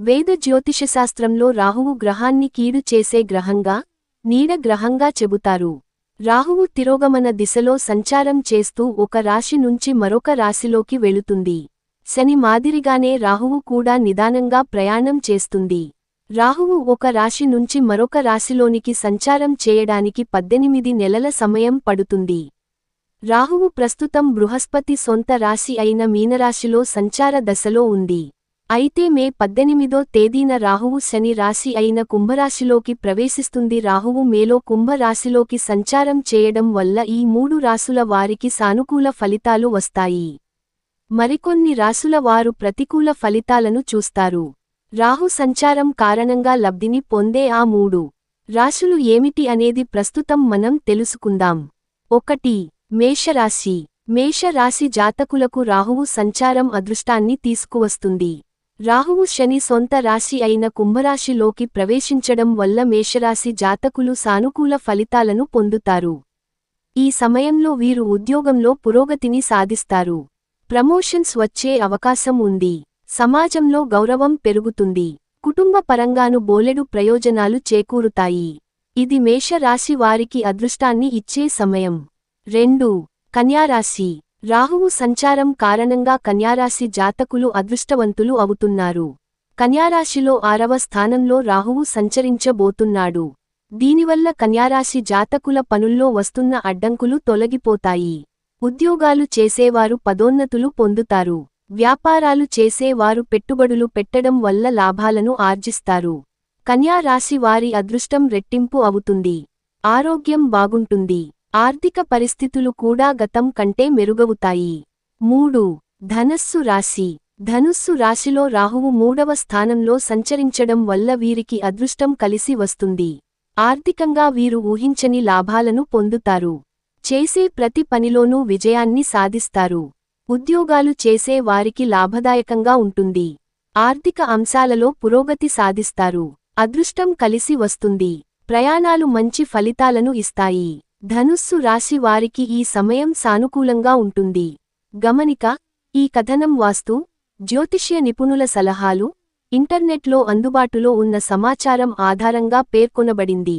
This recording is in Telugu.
వేద జ్యోతిషశాస్త్రంలో రాహువు గ్రహాన్ని కీడు చేసే గ్రహంగా నీడ గ్రహంగా చెబుతారు. రాహువు తిరోగమన దిశలో సంచారం చేస్తూ ఒక రాశి నుంచి మరొక రాశిలోకి వెళుతుంది. శని మాదిరిగానే రాహువు కూడా నిదానంగా ప్రయాణం చేస్తుంది. రాహువు ఒక రాశి నుంచి మరొక రాశిలోనికి సంచారం చేయడానికి పద్దెనిమిది నెలల సమయం పడుతుంది. రాహువు ప్రస్తుతం బృహస్పతి సొంత రాశి అయిన మీనరాశిలో సంచార దశలో ఉంది. అయితే మే పద్దెనిమిదో తేదీన రాహువు శని రాశి అయిన కుంభరాశిలోకి ప్రవేశిస్తుంది. రాహువు మేలో కుంభరాశిలోకి సంచారం చేయడం వల్ల ఈ మూడు రాసుల వారికి సానుకూల ఫలితాలు వస్తాయి. మరికొన్ని రాసుల వారు ప్రతికూల ఫలితాలను చూస్తారు. రాహు సంచారం కారణంగా లబ్ధిని పొందే ఆ మూడు రాశులు ఏమిటి అనేది ప్రస్తుతం మనం తెలుసుకుందాం. ఒకటి మేషరాశి. మేషరాశి జాతకులకు రాహువు సంచారం అదృష్టాన్ని తీసుకువస్తుంది. రాహువు శని సొంత రాశి అయిన కుంభరాశిలోకి ప్రవేశించడం వల్ల మేషరాశి జాతకులు సానుకూల ఫలితాలను పొందుతారు. ఈ సమయంలో వీరు ఉద్యోగంలో పురోగతిని సాధిస్తారు. ప్రమోషన్స్ వచ్చే అవకాశం ఉంది. సమాజంలో గౌరవం పెరుగుతుంది. కుటుంబ పరంగాను బోలెడు ప్రయోజనాలు చేకూరుతాయి. ఇది మేషరాశి వారికి అదృష్టాన్ని ఇచ్చే సమయం. రెండు. కన్యారాశి రాహువు సంచారం కారణంగా కన్యారాశి జాతకులు అదృష్టవంతులు అవుతున్నారు. కన్యారాశిలో ఆరవ స్థానంలో రాహువు సంచరించబోతున్నాడు. దీనివల్ల కన్యారాశి జాతకుల పనుల్లో వస్తున్న అడ్డంకులు తొలగిపోతాయి. ఉద్యోగాలు చేసేవారు పదోన్నతులు పొందుతారు. వ్యాపారాలు చేసేవారు పెట్టుబడులు పెట్టడం వల్ల లాభాలను ఆర్జిస్తారు. కన్యా రాశి వారి అదృష్టం రెట్టింపు అవుతుంది. ఆరోగ్యం బాగుంటుంది. ఆర్థిక పరిస్థితులు కూడా గతం కంటే మెరుగవుతాయి. మూడు. ధనస్సు రాశి. ధనుస్సు రాశిలో రాహువు మూడవ స్థానంలో సంచరించడం వల్ల వీరికి అదృష్టం కలిసి వస్తుంది. ఆర్థికంగా వీరు ఊహించని లాభాలను పొందుతారు. చేసే ప్రతి పనిలోనూ విజయాన్ని సాధిస్తారు. ఉద్యోగాలు చేసే వారికి లాభదాయకంగా ఉంటుంది. ఆర్థిక అంశాలలో పురోగతి సాధిస్తారు. అదృష్టం కలిసి వస్తుంది. ప్రయాణాలు మంచి ఫలితాలను ఇస్తాయి. ధనుస్సు రాశి వారికి ఈ సమయం సానుకూలంగా ఉంటుంది. గమనిక ఈ కథనం వాస్తు జ్యోతిష్య నిపుణుల సలహాలు ఇంటర్నెట్లో అందుబాటులో ఉన్న సమాచారం ఆధారంగా పేర్కొనబడింది.